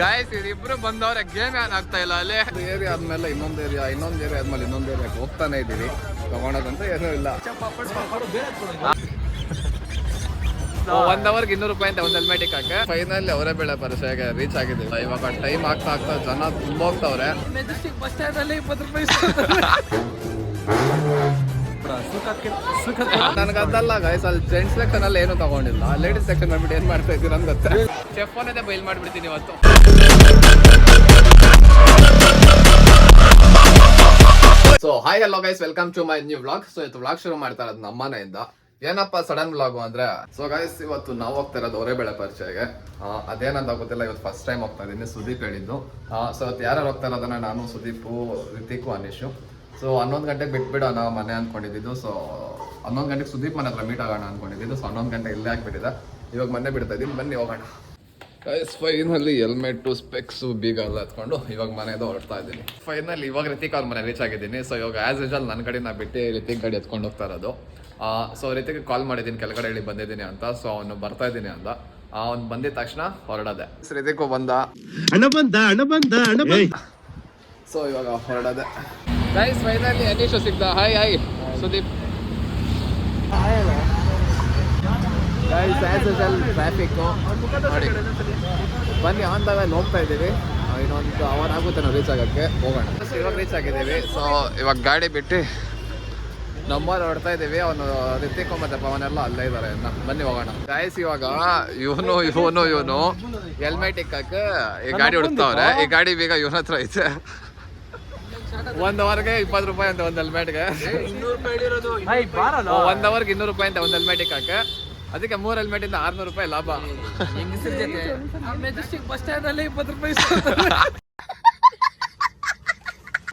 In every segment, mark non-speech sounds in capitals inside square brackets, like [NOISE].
ಗಾಯಸ್ ಇಬ್ರು ಬಂದವ್ರೆ ಗೇಮ್ ಏನ್ ಆಗ್ತಾ ಇಲ್ಲ ಅಲ್ಲಿ? ಏರಿಯಾ ಆದ್ಮೇಲೆ ಇನ್ನೊಂದು ಏರಿಯಾ ಇನ್ನೊಂದು ಏರಿಯಾ ಆದ್ಮೇಲೆ ಇನ್ನೊಂದು ಏರಿಯಾಕ್ಕೆ ಹೋಗ್ತಾನೆ ಇದೀವಿ ತಗೊಳೋದಂತ ಏನೂ ಇಲ್ಲ. ಒಂದ್ ಅವರ್ಗೆ ಇನ್ನೂರು ರೂಪಾಯಿ ಅಂತ ಒಂದು ಹೆಲ್ಮೆಟಿಕ್ ಹಾಕಿ. ಫೈನಲ್ ಅವರೇ ಬೆಳೆ ಪರಿಚಯಗೆ ರೀಚ್ ಆಗಿದೆ ಇವಾಗ ಟೈಮ್ ಆಗ್ತಾ ಆಗ್ತಾ ಜನ ತುಂಬ ಹೋಗ್ತಾವ್ರೆ ಮೆಜೆಸ್ಟಿಕ್ ಬಸ್ ಸ್ಟ್ಯಾಂಡ್ ಅಲ್ಲಿ ಇಪ್ಪತ್ತು ರೂಪಾಯಿ [LAUGHS] ನನಗದಲ್ಲ ಗೈಸ್ ಅಲ್ಲಿ ಜೆಂಟ್ಸ್ ಸೆಕ್ಷನ್ ಅಲ್ಲಿ ಏನು ತಗೊಂಡಿಲ್ಲ. ಲೇಡೀಸ್ ಸೆಕ್ಷನ್ ಬಂದ್ಬಿಟ್ಟು ಏನ್ ಮಾಡ್ತಾ ಇದ್ದೀರ ಅಂತ ಗೊತ್ತಾ ಚೆಫ್ ಅನ್ನೋದೇ ಬೈಲ್ ಮಾಡ್ಬಿಡ್ತೀನಿ ಇವತ್ತು. So hi hello guys welcome to my new vlog so ಇವತ್ತು ವ್ಲಾಗ್ ಶುರು ಮಾಡ್ತಾ ಇರೋದು ನಮ್ಮ ಮನೆಯಿಂದ. ಏನಪ್ಪ ಸಡನ್ ವ್ಲಾಗು ಅಂದ್ರೆ? ಸೊ ಗೈಸ್ ಇವತ್ತು ನಾವು ಹೋಗ್ತಾ ಇರೋದು ಅವರೇ ಬೆಳೆ ಪರಿಚಯಗೆ ಅದೇನಂತ ಗೊತ್ತಿಲ್ಲ ಇವತ್ತು ಫಸ್ಟ್ ಟೈಮ್ ಹೋಗ್ತಾ ಇದ್ದೀನಿ ಸುದೀಪ್ ಹೇಳಿದ್ದು. ಸೊ ಇವತ್ತು ಯಾರು ಹೋಗ್ತಾ ಇರೋದನ್ನ ನಾನು ಸುದೀಪು ರಿತಿಕು ಅನೀಶು. ಸೊ ಹನ್ನೊಂದು ಗಂಟೆಗೆ ಬಿಟ್ಬಿಡೋಣ ಮನೆ ಅನ್ಕೊಂಡಿದ್ದು. ಸೊ ಹನ್ನೊಂದು ಗಂಟೆಗೆ ಸುದೀಪ್ ಮನೆ ಹತ್ರ ಮೀಟ್ ಆಗೋಣ ಅನ್ಕೊಂಡಿದ್ದು. ಸೊ ಹನ್ನೊಂದು ಗಂಟೆ ಇಲ್ಲೇ ಆಗ್ಬಿಟ್ಟಿದೆ. ಇವಾಗ ಮನೆ ಬಿಡ್ತಾ ಇದ್ದೀನಿ. ಬನ್ನಿ ಹೋಗೋಣ. ಗೈಸ್ ಫೈನಲ್ಲಿ ಹೆಲ್ಮೆಟ್ಟು ಸ್ಪೆಕ್ಸು ಬೀಗ ಎಲ್ಲ ಹತ್ಕೊಂಡು ಇವಾಗ ಮನೆಯಿಂದ ಹೊರಡ್ತಾ ಇದ್ದೀನಿ. ಫೈನಲ್ ಇವಾಗ ರಿತಿಕ್ ಅವ್ರ ಮನೆ ರೀಚ್ ಆಗಿದ್ದೀನಿ. ಸೊ ಇವಾಗ ಆಸ್ ಯೂಶಲ್ ನನ್ನ ಕಡೆ ನಾ ಬಿಟ್ಟು ರಿತಿಕ್ ಗಾಡಿ ಎತ್ಕೊಂಡು ಹೋಗ್ತಾ ಇರೋದು. ಸೊ ರಿತಿಕ್ ಕಾಲ್ ಮಾಡಿದ್ದೀನಿ ಕೆಳಗಡೆ ಹೇಳಿ ಬಂದಿದ್ದೀನಿ ಅಂತ. ಸೊ ಅವನು ಬರ್ತಾ ಇದ್ದೀನಿ ಅಂತ ಅವ್ನು ಬಂದಿದ ತಕ್ಷಣ ಹೊರಡದೆ. ರಿತಿಕು ಬಂದ. ಬಂದ ಬಂದ ಸೊ ಇವಾಗ ಹೊರಡದೆ. Guys finally Aneesh ಸಿಗ್ದ hi hi Sudeep guys as usual traffic ನೋಡಿ. ಬನ್ನಿ ಆನ್ ದ ವೇಲ್ ಹೋಗ್ತಾ ಇದ್ದೀವಿ. ಇನ್ನೊಂದು ಅವರ್ ಆಗುತ್ತೆ ನಾವು ರೀಚ್ ಆಗೋಕ್ಕೆ. ಹೋಗೋಣ. ಇವಾಗ ರೀಚ್ ಆಗಿದ್ದೀವಿ. ಸೊ ಇವಾಗ ಗಾಡಿ ಬಿಟ್ಟು ನಂಬರ್ ಹೊಡ್ತಾ ಇದ್ದೀವಿ. ಅವನು ರಿತಿಕ್ ಮತ್ತೆ ಪವನೆಲ್ಲ ಅಲ್ಲೇ ಇದ್ದಾರೆ. ಬನ್ನಿ ಹೋಗೋಣ. ಗಾಯಸ್ ಇವಾಗ ಇವನು ಇವನು ಇವನು. ಹೆಲ್ಮೆಟ್ ಇಕ್ಕಕ್ಕೆ ಈ ಗಾಡಿ ಹೊಡ್ತಾವ್ರೆ ಈ ಗಾಡಿ ಬೇಗ ಇವನ ಹತ್ರ ಐತೆ. ಒಂದ್ ಅವರ್ಗೆ ಇಪ್ಪತ್ತು ರೂಪಾಯಿ ಅಂತ ಒಂದ್ ಹೆಲ್ಮೆಟ್ಗೆ ಗೆ. ರೂಪಾಯಿ ಹಿಡಿರೋದು ಬಾರಲ್ಲ. ಒಂದ್ ಅವರ್ಗೆ ಇನ್ನೂರು ರೂಪಾಯಿ ಅಂತ ಒಂದ್ ಹೆಲ್ಮೆಟ್ ಹಾಕ. ಅದಕ್ಕೆ ಮೂರ್ ಹೆಲ್ಮೆಟ್ ಇಂದ ಆರ್ನೂರು ರೂಪಾಯಿ ಲಾಭ. ಹೆಂಗಸರ ಜೊತೆ? ಮೆಜೆಸ್ಟಿಕ್ ಬಸ್ ಸ್ಟ್ಯಾಂಡ್ ಅಲ್ಲಿ ಇಪ್ಪತ್ತು ರೂಪಾಯಿ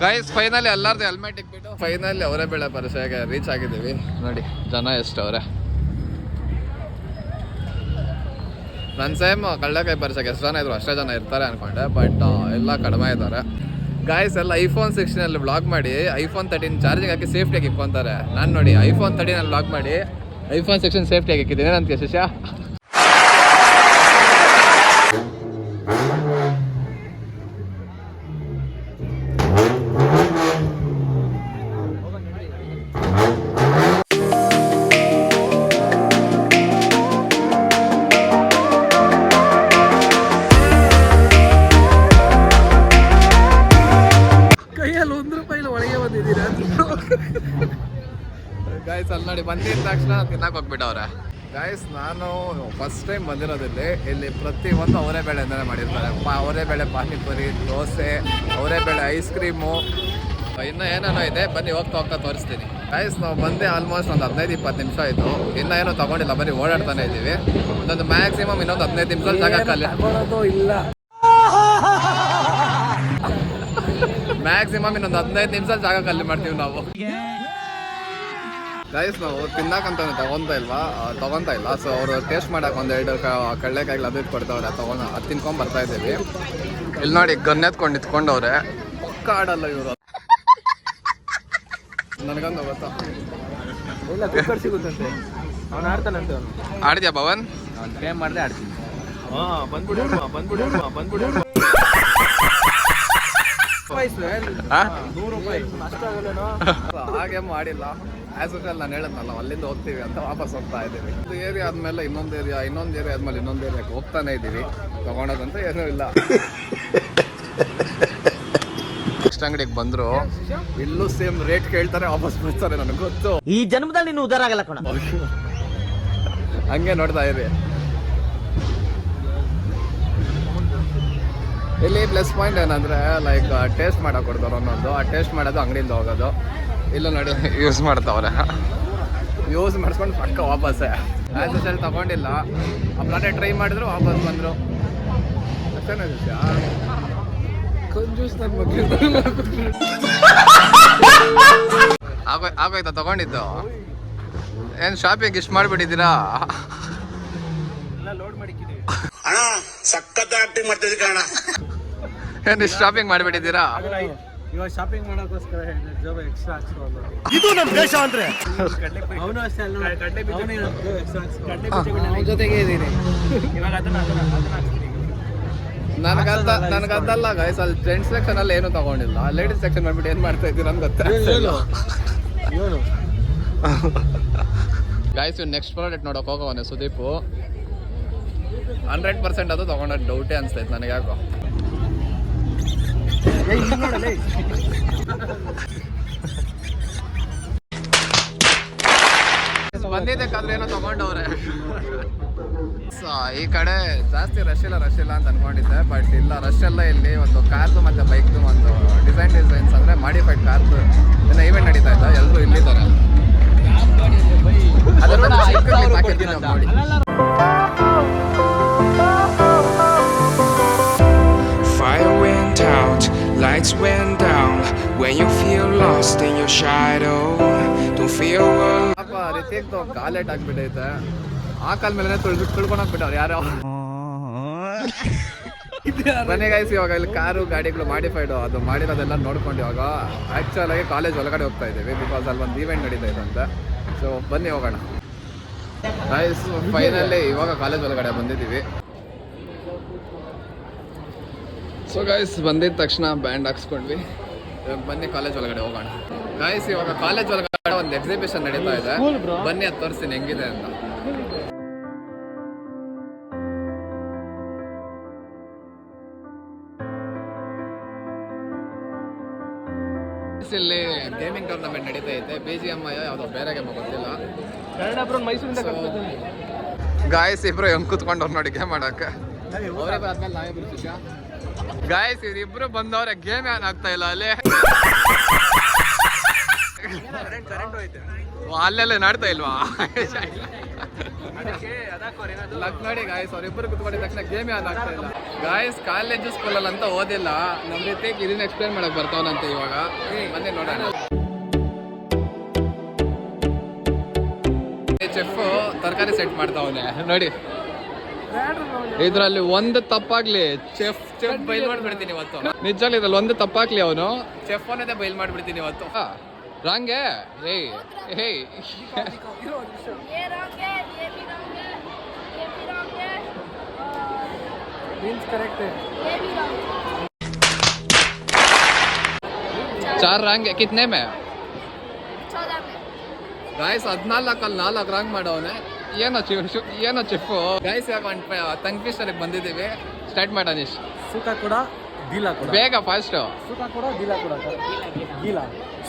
ಗೈಸ್ ಫೈನಲಿ ಎಲ್ಲಾರ್ದು ಹೆಲ್ಮೆಟ್ ಇಕ್ಬಿಟ್ಟು ಫೈನಲಿ ಅವರೇ ಬೆಳೆ ಪರಿಚಯಗೆ ರೀಚ್ ಆಗಿದ್ದೀವಿ. ನೋಡಿ ಜನ ಎಷ್ಟು ಅವ್ರೆ. ನನ್ನ ಸೇಮ್ ಕಳ್ಳಕಾಯಿ ಬರ್ಸಕ್ಕೆ ಎಷ್ಟು ಜನ ಇದ್ರು? ಅಷ್ಟೇ ಜನ ಇರ್ತಾರೆ ಅನ್ಕೊಂಡೆ ಬಟ್ ಎಲ್ಲ ಕಡಿಮೆ ಇದ್ದಾರೆ. ಗಾಯ್ಸ್ ಎಲ್ಲ ಐಫೋನ್ ಸಿಕ್ಸ್ಟೀನಲ್ಲಿ ಬ್ಲಾಗ್ ಮಾಡಿ ಐಫೋನ್ ತರ್ಟೀನ್ ಚಾರ್ಜಿಂಗ್ ಹಾಕಿ ಸೇಫ್ಟಿಯಾಗಿ ಇಕ್ಕೊಂತಾರೆ ನಾನು ನೋಡಿ ಐಫೋನ್ ತರ್ಟೀನಲ್ಲಿ ಬ್ಲಾಗ್ ಮಾಡಿ ಐಫೋನ್ ಸಿಕ್ಸ್ಟೀನ್ ಸೇಫ್ಟಿಯಾಗಿ ಇಕ್ಕಿದ್ದೀನಿ ಏನಂತ ಶಿಷ್ಯ? ಬಂದಿದ ತಕ್ಷಣ ತಿನ್ನಕ್ ಹೋಗ್ಬಿಟ್ಟವ್ರೆ. ಗಾಯ್ಸ್ ನಾನು ಫಸ್ಟ್ ಟೈಮ್ ಬಂದಿರೋದಿಲ್ಲಿ ಇಲ್ಲಿ ಪ್ರತಿ ಒಂದು ಅವರೇ ಬೇಳೆ ಅಂತಾನೆ ಮಾಡಿರ್ತಾರೆ. ಪ- ಅವರೇ ಬೇಳೆ ಪಾನಿಪುರಿ ದೋಸೆ ಅವರೇ ಬೇಳೆ ಐಸ್ ಕ್ರೀಮು ಇನ್ನು ಏನೇನೋ ಇದೆ ಬನ್ನಿ ಹೋಗ್ತಾ ಹೋಗ್ತಾ ತೋರಿಸ್ತೀನಿ. ಗಾಯ್ಸ್ ನಾವು ಬಂದೆ ಆಲ್ಮೋಸ್ಟ್ ಒಂದು ಹದಿನೈದು ಇಪ್ಪತ್ತು ನಿಮಿಷ ಆಯಿತು. ಇನ್ನೂ ಏನೋ ತಗೊಂಡಿಲ್ಲ ಬರೀ ಓಡಾಡ್ತಾನೆ ಇದ್ದೀವಿ. ಒಂದೊಂದು ಮ್ಯಾಕ್ಸಿಮಮ್ ಇನ್ನೊಂದು ಹದಿನೈದು ನಿಮಿಷ ಜಾಗಕ್ಕಲ್ಲಿ ಇಲ್ಲ. ಮ್ಯಾಕ್ಸಿಮಮ್ ಇನ್ನೊಂದು ಹದಿನೈದು ನಿಮಿಷ ಜಾಗಕ್ಕೆ ಅಲ್ಲಿ ಮಾಡ್ತೀವಿ ನಾವು. ಗೈಸ್ ನಾವು ತಿನ್ನಕಂತ ತಗೊಂತ ಇಲ್ವಾ? ತಗೊಂತ ಇಲ್ಲ. ಸೊ ಅವರು ಟೇಸ್ಟ್ ಮಾಡಕ್ ಒಂದೆರಡು ಕಳ್ಳೆಕಾಯಿ ಅದು ಕೊಡ್ತಾವ್ರೆ ತಗೊಂಡು ಅದು ತಿನ್ಕೊಂಡ್ ಬರ್ತಾ ಇದ್ದೀವಿ. ಇಲ್ಲಿ ನೋಡಿ ಗನ್ ಎತ್ಕೊಂಡು ನಿಂತ್ಕೊಂಡವ್ರೆ. ಪಕ್ಕ ಆಡಲ್ಲ ಇವರು. ನನಗಂದು ಗೊತ್ತಾ? ಇಲ್ಲ ಕುಕ್ಕರ್ ಸಿಗುತ್ತಂತೆ. ಅವ್ನು ಆಡ್ತಾನಂತೆ ಅವನು. ಆಡಿದ್ಯಾ ಭವನ್? ಅವ್ನು ಟೈಮ್ ಮಾಡಿದ್ರೆ ಆಡ್ತೀನಿ. ಹಾ ಬಂದ್ಬಿಡು ಬಂದ್ಬಿಡು ಬಂದ್ಬಿಡು. ರೂಪಾಯಿ ಅಷ್ಟ ಆಗಲ್ಲೇನೋ ಹಾಗೆ ಮಾಡಿಲ್ಲ. ಆಸ್ ಯೂಶಲ್ ನಾನು ಹೇಳಿದ್ನಲ್ಲ ಅಲ್ಲಿಂದ ಹೋಗ್ತೀವಿ ಅಂತ ವಾಪಸ್ ಹೋಗ್ತಾ ಇದ್ದೀವಿ. ಒಂದು ಏರಿಯಾ ಆದ್ಮೇಲೆ ಇನ್ನೊಂದು ಏರಿಯಾ ಇನ್ನೊಂದು ಏರಿಯಾ ಆದ್ಮೇಲೆ ಇನ್ನೊಂದು ಏರಿಯಾಕ್ಕೆ ಹೋಗ್ತಾನೆ ಇದ್ದೀವಿ. ತಗೊಂಡದಂತ ಏನೂ ಇಲ್ಲ. ನೆಕ್ಸ್ಟ್ ಅಂಗಡಿಗೆ ಬಂದ್ರು. ಇಲ್ಲೂ ಸೇಮ್ ರೇಟ್ ಕೇಳ್ತಾರೆ ವಾಪಸ್ ಬಿಡ್ತಾರೆ ನನಗೆ ಗೊತ್ತು. ಈ ಜನ್ಮದಲ್ಲಿ ನೀನು ಉದಾರ ಆಗಲ್ಲ ಕಣ. ಹಂಗೆ ನೋಡ್ತಾ ಇದೆ ಇಲ್ಲಿ ಪ್ಲಸ್ ಪಾಯಿಂಟ್ ಏನಂದ್ರೆ ಲೈಕ್ ಟೇಸ್ಟ್ ಮಾಡಕ್ ಕೊಡ್ತಾರೆ ಒಂದೊಂದು ಆ ಟೇಸ್ಟ್ ಮಾಡೋದು ಅಂಗಡಿಯಿಂದ ಹೋಗೋದು. ಇಲ್ಲ ನೋಡಿ ಯೂಸ್ ಮಾಡ್ತಾವ್ರೆ. ಯೂಸ್ ಮಾಡಿಸ್ಕೊಂಡು ಪಕ್ಕ ವಾಪಸ್ಸೇ. ಯೂಶಲ್ ತಗೊಂಡಿಲ್ಲ. ಆ ಪ್ಲಾಟೆ ಟ್ರೈ ಮಾಡಿದ್ರು ವಾಪಸ್ ಬಂದರು. ಕಂಜೂಸ್ ನನ್ನ ಆಗೋಯ್ತಾ ತಗೊಂಡಿದ್ದು? ಏನು ಶಾಪಿಂಗ್ ಇಷ್ಟು ಮಾಡಿಬಿಟ್ಟಿದ್ದೀರಾ? ಎಲ್ಲ ಲೋಡ್ ಮಾಡಿಕ್ಕಿದ್ದೀವಿ ಅಣ್ಣ ಸಖತ್ ಆಕ್ಟಿಂಗ್ ಮಾಡ್ತಿದ್ದೀರಿ ಕಾರಣ ಏನು ಇಷ್ಟು ಶಾಪಿಂಗ್ ಮಾಡಿಬಿಟ್ಟಿದ್ದೀರಾ? ಇವಾಗ ಶಾಪಿಂಗ್ ಮಾಡೋಕ್ಕೋಸ್ಕರ ಜೋಬ ಎಕ್ಸ್ಟ್ರಾ ಹಾಕ್ಸ್ಕೊಂಡು. ಇದು ನಮ್ಮ ದೇಶ ಅಂದ್ರೆ? ಅವನು ಅಷ್ಟೇ ಅಲ್ಲ. ಬೀಜ. ಕಡ್ಲೆ ಬೀಜ ಜೊತೆಗೆ ಇದ್ದೀನಿ. ಇವಾಗ ಅದನ್ನ ಅದನ್ನ ಅದನ್ನ ಹಾಕ್ತೀನಿ ನನಗಂತ ನನಗಂತಲ್ಲ ಗೈಸ್ ಅಲ್ಲಿ ಜೆಂಟ್ಸ್ ಸೆಕ್ಷನ್ ಅಲ್ಲಿ ಏನು ತಗೊಂಡಿಲ್ಲ. ಲೇಡೀಸ್ ಸೆಕ್ಷನ್ ಮಾಡ್ಬಿಟ್ಟು ಏನ್ ಮಾಡ್ತಾ ಇದ್ದೀರಾ ಅಂತ ಏನು ಗಾಯ್ಸ್ ನೆಕ್ಸ್ಟ್ ಪ್ರಾಡಕ್ಟ್ ನೋಡಕ್ ಹೋಗವನೆ ಸುದೀಪ್. ಹಂಡ್ರೆಡ್ ಪರ್ಸೆಂಟ್ ಅದು ತಗೊಂಡ್ ಡೌಟೇ ಅನ್ಸ್ತೈತೆ ನನಗೆ ಯಾಕೋ ಬಂದಿದ್ದಕ್ಕಾದ್ರೆ ಏನೋ ತಗೊಂಡವ್ರೆ. ಸೊ ಈ ಕಡೆ ಜಾಸ್ತಿ ರಶ್ ಇಲ್ಲ ರಶ್ ಇಲ್ಲ ಅಂತ ಅನ್ಕೊಂಡಿದ್ದೆ ಬಟ್ ಇಲ್ಲ ರಶ್ ಎಲ್ಲ ಇಲ್ಲಿ ಒಂದು ಕಾರ್ದು ಮತ್ತೆ ಬೈಕ್ದು ಒಂದು ಡಿಸೈನ್ ಡಿಸೈನ್ಸ್ ಅಂದ್ರೆ ಮಾಡಿಫೈಡ್ ಕಾರ್ದು ಇನ್ನು ಈವೆಂಟ್ ನಡೀತಾ ಇಲ್ಲ ಎಲ್ಲರೂ ಇಲ್ಲಿದ್ದಾರೆ. ಅದನ್ನ ಅವ್ರು ನೋಡಿ. Fire went out, lights went down. When you feel lost in your shadow, don't feel alone. ಪಾಪ ಆ ಕಾಲ ಮೇಲೆ ತುಳ್ದು ತುಳ್ಕೊಂಡು ಹೋಗ್ಬಿಟ್ಟವ್ರು ಯಾರೋ. ಗೈಸ್ ಇವಾಗ ಇಲ್ಲಿ ಕಾರು ಗಾಡಿಗಳು ಮಾಡಿಫೈಡ್ ಅದು ಮಾಡಿರೋದೆಲ್ಲ ನೋಡ್ಕೊಂಡು ಇವಾಗ ಆಕ್ಚುಲ್ ಆಗಿ ಕಾಲೇಜ್ ಒಳಗಡೆ ಹೋಗ್ತಾ ಇದ್ದೀವಿ ಬಿಕಾಸ್ ಅಲ್ಲಿ ಒಂದು ಈವೆಂಟ್ ನಡೀತಾ ಇದೆ ಅಂತ. ಸೊ ಬನ್ನಿ ಹೋಗೋಣ. ಗೈಸ್ ಫೈನಲಿ ಇವಾಗ ಕಾಲೇಜ್ ಒಳಗಡೆ ಬಂದಿದ್ದೀವಿ. ಸೊ ಗಾಯ್ಸ್ ಬಂದಿದ ತಕ್ಷಣ ಬ್ಯಾಂಡ್ ಹಾಕ್ಸ್ಕೊಂಡ್ವಿ. ಬನ್ನಿ ಕಾಲೇಜ್ ಒಳಗಡೆ ಹೋಗೋಣ. ಗಾಯ್ಸ್ ಇವಾಗ ಕಾಲೇಜ್ ಒಳಗಡೆ ಒಂದು ಎಕ್ಸಿಬಿಷನ್ ನಡೀತಾ ಇದೆ. ಬನ್ನಿ ಅದು ತೋರಿಸ್ತೀನಿ ಹೆಂಗಿದೆ ಅಂತ. ಇಲ್ಲಿ ಗೇಮಿಂಗ್ ಟೂರ್ನಮೆಂಟ್ ನಡೀತಾ ಐತೆ. ಬಿ ಜಿ ಎಂ ಐ ಯಾವುದೋ ಬೇರೆ ಗೇಮ್ ಗೊತ್ತಿಲ್ಲ. ಗಾಯಸ್ ಇಬ್ರು ಹೆಂಗ್ ಕುತ್ಕೊಂಡವ್ರು ನೋಡಿ ಗೇಮ್ ಆಡಕ್ಕೆ. ಗಾಯಸ್ ಇವ್ರಿಬ್ರು ಬಂದವ್ರೆ ಗೇಮ್ ಯಾನ್ ಆಗ್ತಾ ಇಲ್ಲ ಅಲ್ಲಿ. ಅಲ್ಲೆಲ್ಲ ನಾಡ್ತಾ ಇಲ್ವಾ? ಲಕ್ ನೋಡಿ ಗಾಯಸ್ ಅವ್ರಿಬ್ರು ಕುತ್ಕೊಂಡಿದ ತಕ್ಷಣ ಗೇಮ್ ಯಾನ್ ಆಗ್ತಾ ಇಲ್ಲ. ಗಾಯಸ್ ಕಾಲೇಜು ಸ್ಕೂಲಲ್ಲಿ ಅಂತ ಓದಿಲ್ಲ. ನಮ್ ರೀತಿ ಇದನ್ನ ಎಕ್ಸ್ಪ್ಲೇನ್ ಮಾಡಕ್ ಬರ್ತಾವನಂತೆ ಇವಾಗ. ಬನ್ನಿ ನೋಡೋಣ. ಚೆಫ್ ತರಕಾರಿ ಸೆಟ್ ಮಾಡ್ತಾವನೆ. ನೋಡಿ. ಇದ್ರಲ್ಲಿ ಒಂದು ತಪ್ಪಾಗ್ಲಿ ಚೆಫ್ ಚೆಫ್ ಬೈಲ್ ಮಾಡ್ಬಿಡ್ತೀನಿ ಇವತ್ತು ನಿಜವಾಗ್ಲಿ ಇದ್ರಲ್ಲಿ ಒಂದು ತಪ್ಪಾಗ್ಲಿ ಅವನು ಚೆಫ್ ಅನ್ನೋದೇ ಬೈಲ್ ಮಾಡ್ಬಿಡ್ತೀನಿ ಇವತ್ತು ರಾಂಗೆ ಹೇಯ್ ಹೇಯ್ ये रंग है ये भी रंग है ये भी रंग है मीन्स करेक्ट है ये भी रंग है ಚಾರ್ ರಾಂಗೆ ಕಿತ್ನೆ ಮೇ चौदह में ಗಾಯ್ಸ್ ಹದ್ನಾಲ್ಕಲ್ಲಿ ನಾಲ್ಕು ರಾಂಗ್ ಮಾಡವನೆ ಏನೋ ಚಿ ಏನೋ ಚೆಫು ಗಾಯ್ಸ್ ಯಾಕೆ ತಂಕಿಸ್ಟರಿಗೆ ಬಂದಿದ್ದೀವಿ. ಸ್ಟಾರ್ಟ್ ಮಾಡೋಣ ಇಷ್ಟು ಸುಖ ಕೂಡ ಗೀಲಾ ಕೂಡ. ಬೇಗ ಫಾಸ್ಟು ಸುಖ ಕೂಡ ಗೀಲಾ ಕೂಡ. ಗೀಲಾ.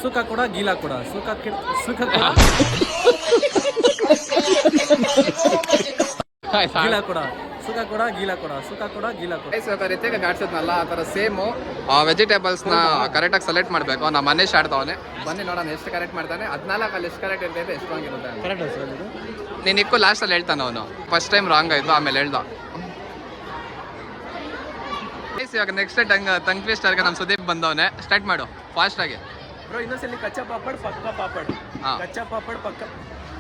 ಸುಖ ಕೂಡ ಗೀಲಾ ಕೂಡ. ಸುಖ ಕಿಡ- ಸುಖ ಕೂಡ. ಗೀಲ ಕೂಡ. ಸುಖ ಕೂಡ ಗೀಲ ಕೂಡ. ಸುಖ ಕೂಡ ಗೀಲ ಕೂಡ. ರೀತಿಯಾಗಿ ಗಾಡ್ಸದ್ನಲ್ಲ ಆ ಥರ ಸೇಮು. ವೆಜಿಟೇಬಲ್ಸ್ನ ಕರೆಕ್ಟಾಗಿ ಸೆಲೆಕ್ಟ್ ಮಾಡಬೇಕು. ನಮ್ಮ ಮನೆ ಆಡ್ತಾವನೆ. ಬನ್ನಿ ನೋಡೋಣ ಎಷ್ಟು ಕರೆಕ್ಟ್ ಮಾಡ್ತಾನೆ. ಹದಿನಾಲ್ಕಲ್ಲಿ ಎಷ್ಟು ಕರೆಕ್ಟ್ ಇರ್ತೈತೆ ಎಷ್ಟು ರಾಂಗ್ ಇರುತ್ತೆ ಕರೆಕ್ಟ್ ಸರ್ ಇದು? ನೀನು ಇಕ್ಕು ಲಾಸ್ಟಲ್ಲಿ ಹೇಳ್ತಾನೆ ಅವನು. ಫಸ್ಟ್ ಟೈಮ್ ರಾಂಗ್ ಆಯಿತು ಆಮೇಲೆ ಹೇಳ್ದ. ಇವಾಗ ನೆಕ್ಸ್ಟ್ ಟಂಗ್ ತಂಗ್ ಟ್ವಿಸ್ಟರ್ಗೆ ನಮ್ಮ ಸುದೀಪ್ ಬಂದವನೆ. ಸ್ಟಾರ್ಟ್ ಮಾಡು ಫಾಸ್ಟಾಗಿ ಬ್ರೋ ಇನ್ನೊಂದ್ಸಲಿ ಕಚ್ಚಾ ಪಾಪಡ್ ಪಕ್ಕ ಪಾಪಡ್. ಕಚ್ಚಾ ಪಾಪಡ್ ಪಕ್ಕ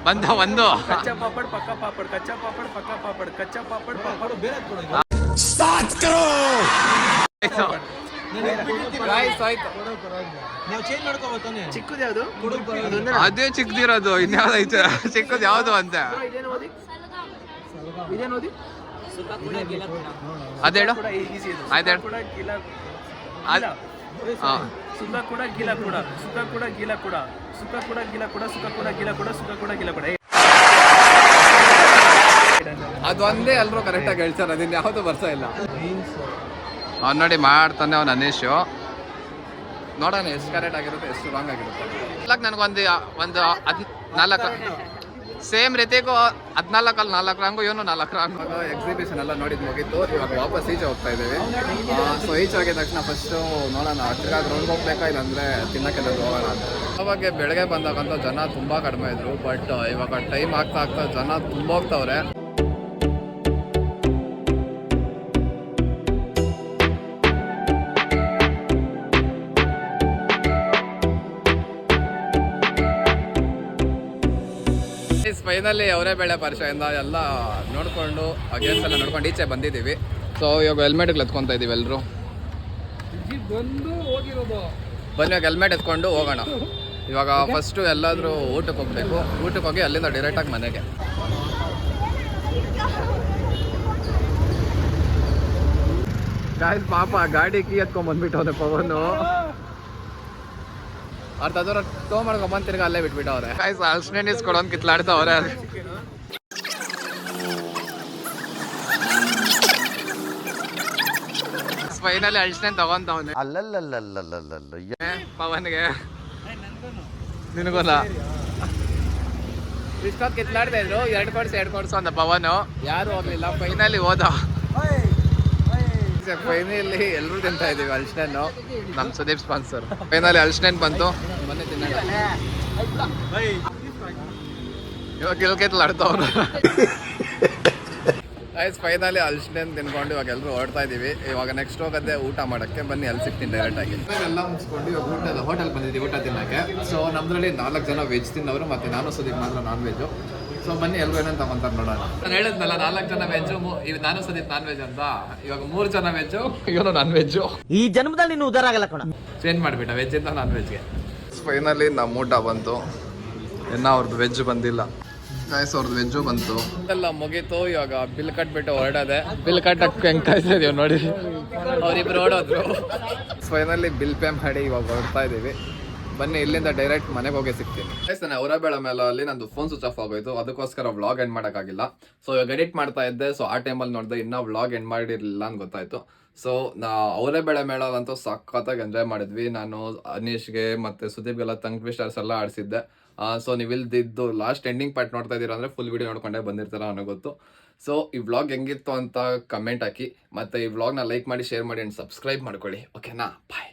ಬಂದ ಒಂದು ಕಚ್ಚಾ ಪಾಪಡ್ ಪಕ್ಕ ಪಾಪಡ್ ಕಚ್ಚಾ ಪಾಪಡ್ ಪಕ್ಕ ಪಾಪಡ್ ಕಚ್ಚಾ ಪಾಪಡ್ ಪಾಪಡ್ ಬೇರೆ ಸ್ಟಾರ್ಟ್ ಕರೋ! ಚಿಕ್ಕದು ಯಾವುದು? ಅದೇ ಚಿಕ್ಕದಿರೋದು ಇನ್ಯಾವ್ದೈತೆ ಚಿಕ್ಕದು ಯಾವುದು ಅಂತ. ಅದೇಳು ಈಸಿ ಇದು. ಆಯ್ತು ಹೇಳು. ಕೂಡ ಗೀಲ ಅದ್- ಹಾ. ಸುಖ ಕೂಡ ಗೀಲ ಕೂಡ. ಸುಖ ಕೂಡ ಗೀಲ ಕೂಡ. ಸುಖ ಕೂಡ ಗಿಲ ಕೂಡ ಸುಖ ಕೂಡ ಗಿಲ ಕೂಡ ಸುಖ ಕೂಡ ಗಿಲ ಕೂಡ. ಅದೊಂದೇ ಎಲ್ಲರೂ ಕರೆಕ್ಟಾಗಿ ಹೇಳ್ತಾರೆ ಅದನ್ನ ಯಾವುದು ಬರ್ತಾ ಇಲ್ಲ. ಅವ್ನು ನೋಡಿ ಮಾಡ್ತಾನೆ ಅವ್ನು ಅನೀಶು. ನೋಡೋಣ ಎಷ್ಟು ಕರೆಕ್ಟ್ ಆಗಿರುತ್ತೆ ಎಷ್ಟು ರಾಂಗ್ ಆಗಿರುತ್ತೆ. ನನಗೊಂದು ಒಂದು ಹದ್ ನಾಲ್ಕು. ಸೇಮ್ ರೀತಿಗೂ ಹದಿನಾಲ್ಕಲ್ಲಿ ನಾಲ್ಕು ರಾಂಗು ಇವನು ನಾಲ್ಕು ರಾಂಗು ಎಕ್ಸಿಬಿಷನ್ ಎಲ್ಲ ನೋಡಿದ್ ಮುಗೀತು. ಇವಾಗ ವಾಪಸ್ ಈಚೆ ಹೋಗ್ತಾ ಇದ್ದೀವಿ. ಸೊ ಈಚೆ ಹೋಗಿದ ತಕ್ಷಣ ಫಸ್ಟು ನೋಡೋಣ. ತಿರ್ಗಾ ಗ್ರೌಂಡ್ ಹೋಗ್ಬೇಕಾ ಇಲ್ಲಾಂದ್ರೆ ತಿನ್ನಕ್ಕೆ ಏನಾದ್ರು ಹೋಗೋಣ ಅಂತ. ಅವಾಗ ಬೆಳಗ್ಗೆ ಬಂದಾಗಂತ ಜನ ತುಂಬ ಕಡಿಮೆ ಇದ್ರು ಬಟ್ ಇವಾಗ ಟೈಮ್ ಆಗ್ತಾ ಆಗ್ತಾ ಜನ ತುಂಬ ಹೋಗ್ತಾವ್ರೆ. ಫೈನಲಿ ಅವರೇ ಬೇಳೆ ಪರಿಚಯದಿಂದ ಎಲ್ಲ ನೋಡಿಕೊಂಡು ಗೇಮ್ಸ್ ಎಲ್ಲ ನೋಡ್ಕೊಂಡು ಈಚೆ ಬಂದಿದ್ದೀವಿ. ಸೊ ಇವಾಗ ಹೆಲ್ಮೆಟ್ ಎತ್ಕೊತಾ ಇದ್ದೀವಿ ಎಲ್ಲರೂ ಬನ್ನಿ, ಇವಾಗ ಹೆಲ್ಮೆಟ್ ಎತ್ಕೊಂಡು ಹೋಗೋಣ. ಇವಾಗ ಫಸ್ಟು ಎಲ್ಲಾದರೂ ಊಟಕ್ಕೆ ಹೋಗ್ಬೇಕು. ಊಟಕ್ಕೆ ಹೋಗಿ ಅಲ್ಲಿಂದ ಡೈರೆಕ್ಟಾಗಿ ಮನೆಗೆ. ಪಾಪ ಗಾಡಿ ಕೀ ಎತ್ಕೊಂಡ್ ಬಂದ್ಬಿಟ್ಟು ಪವನು. ಅರ್ಧ ದೂರ ತೋ ಮಾಡ್ಕೊಂಡ್ ತಿರ್ಗ ಅಲ್ಲೇ ಬಿಟ್ಬಿಟ್ಟವ್ರೆ ಗಾಯ್ಸ್ ಅಲ್ಸ್ನೇನ್ ಇಸ್ಕೊಡೋನ್ ಕಿತ್ಲಾಡ್ತಾವ್ರೆ ಫೈನಲಿ ಅಳ್ಸ್ನೇನ್ ತಗೊಂತವನೆ ಅಲ್ಲಲ್ಲಲ್ಲಲ್ಲಲ್ಲಲ್ಲ ಪವನ್ಗೆ ನಿನಗೋಲ್ಲ ಇಷ್ಟೊತ್ತು ಕಿತ್ಲಾಡ್ತಾ ಇದ್ರು ಎರಡು ಕೊಡ್ಸು ಎರಡು ಕೊಡ್ಸು ಅಂದ ಪವನು ಯಾರು ಹೋಗ್ಲಿಲ್ಲ ಫೈನಲಿ ಹೋದ ಫೈನಲಿ ಎಲ್ಲರೂ ತಿಂತಾ ಇದೀವಿ ಅಲ್ಸ್ನೇನು ನಮ್ಮ ಸುದೀಪ್ ಸ್ಪಾನ್ಸರ್ ಫೈನಲಿ ಅಲ್ಸ್ನೇನ್ ಬಂತು. ಮೊನ್ನೆ ತಿನ್ನೋಣ ಇವಾಗ ಕಿಲ್ಕೆತ್ಲಾಡ್ತಾವ್ರು ಆಯ್ತು ಫೈನಲಿ ಅಲ್ಸ್ನೇನ್ ತಿನ್ಕೊಂಡು ಇವಾಗ ಎಲ್ಲರೂ ಹೊರಡ್ತಾ ಇದೀವಿ ಇವಾಗ ನೆಕ್ಸ್ಟ್ ಹೋಗೋದೇ ಊಟ ಮಾಡಕ್ಕೆ ಬನ್ನಿ, ಅಲ್ಲಿ ಸಿಗ್ತೀನಿ ಡೈರೆಕ್ಟ್ ಆಗಿ. ಎಲ್ಲ ಮುಗಿಸ್ಕೊಂಡು ಇವಾಗ ಊಟದ ಹೋಟೆಲ್ ಬಂದಿದ್ದೀವಿ, ಊಟ ತಿನ್ನಕ್ಕೆ. ಸೊ ನಮ್ದ್ರಲ್ಲಿ ನಾಲ್ಕು ಜನ ವೆಜ್ ತಿನ್ನವರು ಮತ್ತೆ ನಾನು ಸುದೀಪ್ ಮಾತ್ರ ನಾನ್ ವೆಜ್ ಸೊ ಬನ್ನಿ ಎಲ್ಲರೂ ಏನಂತ ತಗೊಂತಾರೆ ನೋಡೋಣ. ನಾನು ಹೇಳಿದ್ನಲ್ಲ ನಾಲ್ಕು ಜನ ವೆಜ್ ನಾನು ಸದ್ಯ ನಾನ್ ವೆಜ್ ಅಂತ. ಇವಾಗ ಮೂರು ಜನ ವೆಜ್ ಇವನು ನಾನ್ ವೆಜ್ ಈ ಜನ್ಮದಲ್ಲಿ ನೀನು ಉದಾರ ಆಗಲ್ಲ ಕಣ. ಚೇಂಜ್ ಮಾಡಿಬಿಟ್ಟ? ವೆಜ್ ಇಂದ ನಾನ್ ವೆಜ್ಗೆ ಫೈನಲಿ ನಮ್ಮ ಊಟ ಬಂತು. ಇನ್ನ ಅವ್ರದ್ದು ವೆಜ್ ಬಂದಿಲ್ಲ. ಗೈಸ್ ಅವ್ರದ್ದು ವೆಜ್ಜು ಬಂತು. ಎಲ್ಲ ಮುಗೀತು ಇವಾಗ ಬಿಲ್ ಕಟ್ಬಿಟ್ಟು ಹೊರಡದೆ. ಬಿಲ್ ಕಟ್ಟಕ್ಕೆ ಹೆಂಗ್ ಕಾಯ್ತಾ ಇದೀವಿ ನೋಡಿ. ಅವ್ರಿಬ್ರು ಓಡೋದ್ರು ಫೈನಲಿ ಬಿಲ್ ಪೇ ಮಾಡಿ ಇವಾಗ ಹೊರಡ್ತಾ ಇದೀವಿ. ಬನ್ನಿ, ಇಲ್ಲಿಂದ ಡೈರೆಕ್ಟ್ ಮನೆಗೆ ಹೋಗಿ ಸಿಗ್ತೀನಿ. ನಾನು ಅವರಬೇಳ ಮೇಲೆ ಅಲ್ಲಿ ನಂದು ಫೋನ್ ಸ್ವಿಚ್ ಆಫ್ ಆಗೋಯ್ತು. ಅದಕ್ಕೋಸ್ಕರ ವ್ಲಾಗ್ ಎಂಡ್ ಮಾಡೋಕ್ಕಾಗಿಲ್ಲ. ಸೊ ಇವಾಗ ಎಡಿಟ್ ಮಾಡ್ತಾ ಇದ್ದೆ. ಸೊ ಆ ಟೈಮಲ್ಲಿ ನೋಡಿದೆ ಇನ್ನೂ ವ್ಲಾಗ್ ಎಂಡ್ ಮಾಡಿರಲಿಲ್ಲ ಅಂತ ಗೊತ್ತಾಯ್ತು. ಸೊ ನಾ ಅವರೇ ಬೆಳೆ ಮೇಳದಂತೂ ಸಖತ್ತಾಗಿ ಎಂಜಾಯ್ ಮಾಡಿದ್ವಿ. ನಾನು ಅನೀಶ್ಗೆ ಮತ್ತೆ ಸುದೀಪ್ಗೆಲ್ಲ ತಂಗ್ ಟ್ವಿಸ್ಟರ್ಸ್ ಎಲ್ಲ ಆಡಿಸಿದ್ದೆ. ಸೊ ನೀವು ಇಲ್ದಿದ್ದು ಲಾಸ್ಟ್ ಎಂಡಿಂಗ್ ಪಾರ್ಟ್ ನೋಡ್ತಾ ಇದ್ದೀರಾ ಅಂದರೆ ಫುಲ್ ವಿಡಿಯೋ ನೋಡ್ಕೊಂಡೇ ಬಂದಿರ್ತಾರ ನನಗೆ ಗೊತ್ತು. ಸೊ ಈ ವ್ಲಾಗ್ ಹೆಂಗಿತ್ತು ಅಂತ ಕಮೆಂಟ್ ಹಾಕಿ. ಮತ್ತೆ ಈ ವ್ಲಾಗ್ನ ಲೈಕ್ ಮಾಡಿ ಶೇರ್ ಮಾಡಿ ಆ್ಯಂಡ್ ಸಬ್ಸ್ಕ್ರೈಬ್ ಮಾಡ್ಕೊಳ್ಳಿ. ಓಕೆನಾ ಬಾಯ್